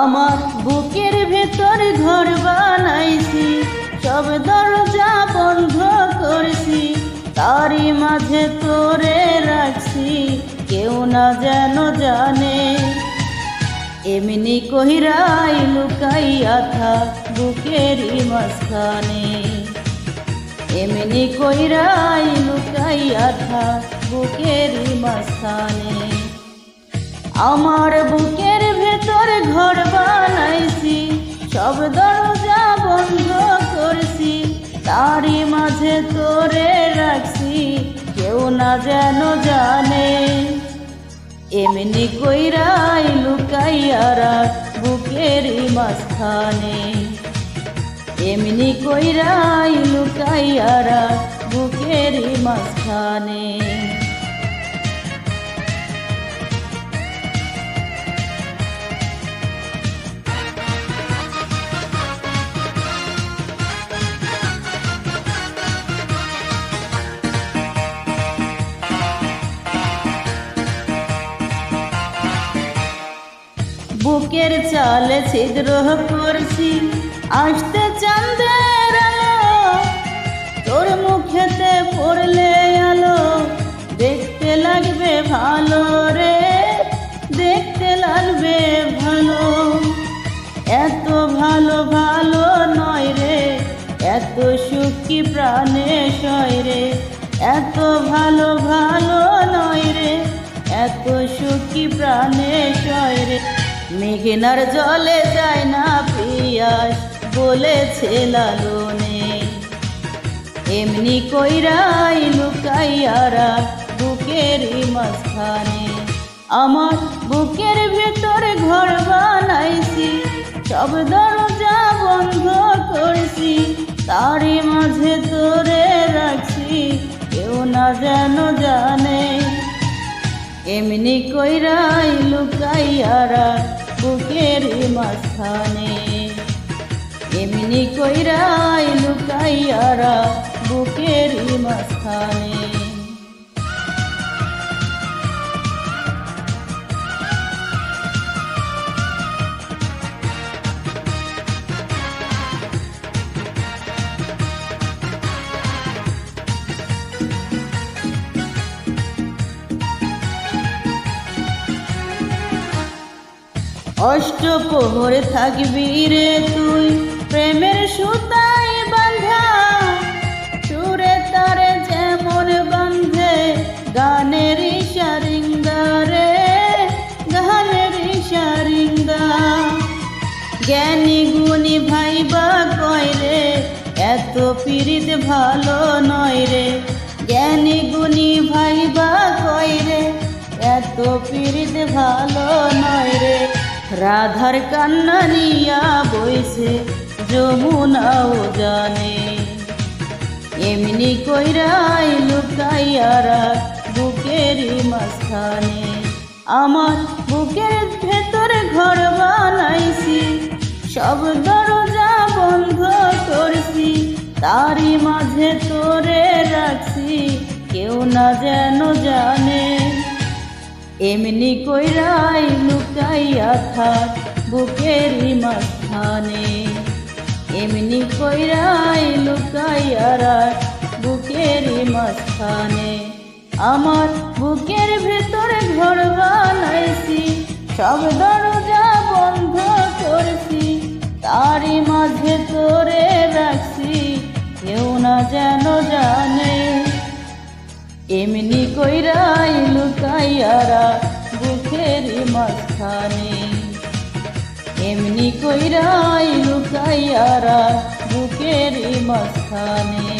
আমার বুকের ভেতর ঘর বানাইছি, সব দরজা বন্ধ করছি, তারই মাঝে তোরে রাখছি, কেউ না যেন জানে। এমনি কহিরাই লুকাইয়া থাক বুকেরই মাঝখানে। এমনি কইরাই লুকাইয়া থাক বুকেরই মাঝখানে। আমার বুকের ভেতর ঘর বানাইছি, সব দরজা বন্ধ করছি, তারই মাঝে তোরে রাখছি, কেউ না যেন জানে। এমনি কইরাই লুকাইয়া রাখ বুকেরই মাঝখানে। এমনি কইরাই লুকাইয়া রাখ বুকেরই মাঝখানে। বুকের চালে ছিদ্র করছি। আসতে চাঁদের আলো, তোর মুখেতে পড়লে আলো। দেখতে লাগবে ভালো রে, দেখতে লাগবে ভালো। এত ভালো ভালো নয় রে, এত সুখী প্রাণে সয় রে। এত ভালো ভালো নয় রে, এত সুখী প্রাণে সয় রে। মেঘনার জলে যায় না পিয়াস বলেছে লালনে। এমনি কইরাই লুকাইয়ারা বুকেরই মাঝখানে। আমার বুকের ভেতর ঘর বানাইছি, সব দরজা বন্ধ করছি, তারই মাঝে তোরে রাখছি, কেউ না যেন জানে। এমনি কইরাই লুকাইয়ারা বুকেরই মাঝখানে। এমনি কইরাই লুকাইয়ারা বুকের মাঝখানে। অষ্টপ্রহর থাকবি রে তুই। প্রেমের সুতাই বাঁধা, সুরে তারে যেমন বাঁধে গানের সারিঙ্গা রে, গানের সারিঙ্গা জ্ঞানী গুণী ভাইবা কয় রে, এত পীড়িত ভালো নয় রে। জ্ঞানী গুণী ভাইবা কয় রে রাধার কান্না নিয়া বইছে যমুনাও জানে এমনি কইরাই লুকাইয়ারা বুকের মাঝখানে। আমার বুকের ভেতরে ঘর বানাইছি, সব দরজা বন্ধ করছি, তারই মাঝে তোরে রাখছি, কেউ না যেন জানে এমনি কইরাই লুকাইয়া থাক বুকেরই মাঝখানে। এমনি কইরাই লুকাইয়া রাখ বুকেরই মাঝখানে। আমার বুকের ভেতরে ঘর বানাইছি, সব দরজা বন্ধ করছি, তারই মাঝে তোরে রাখছি, কেউ না যেন জানে। এমনি কইরাই লুকাইয়ারা বুকের মাঝখানে। এমনি কইরাই লুকাইয়ারা বুকের মাঝখানে।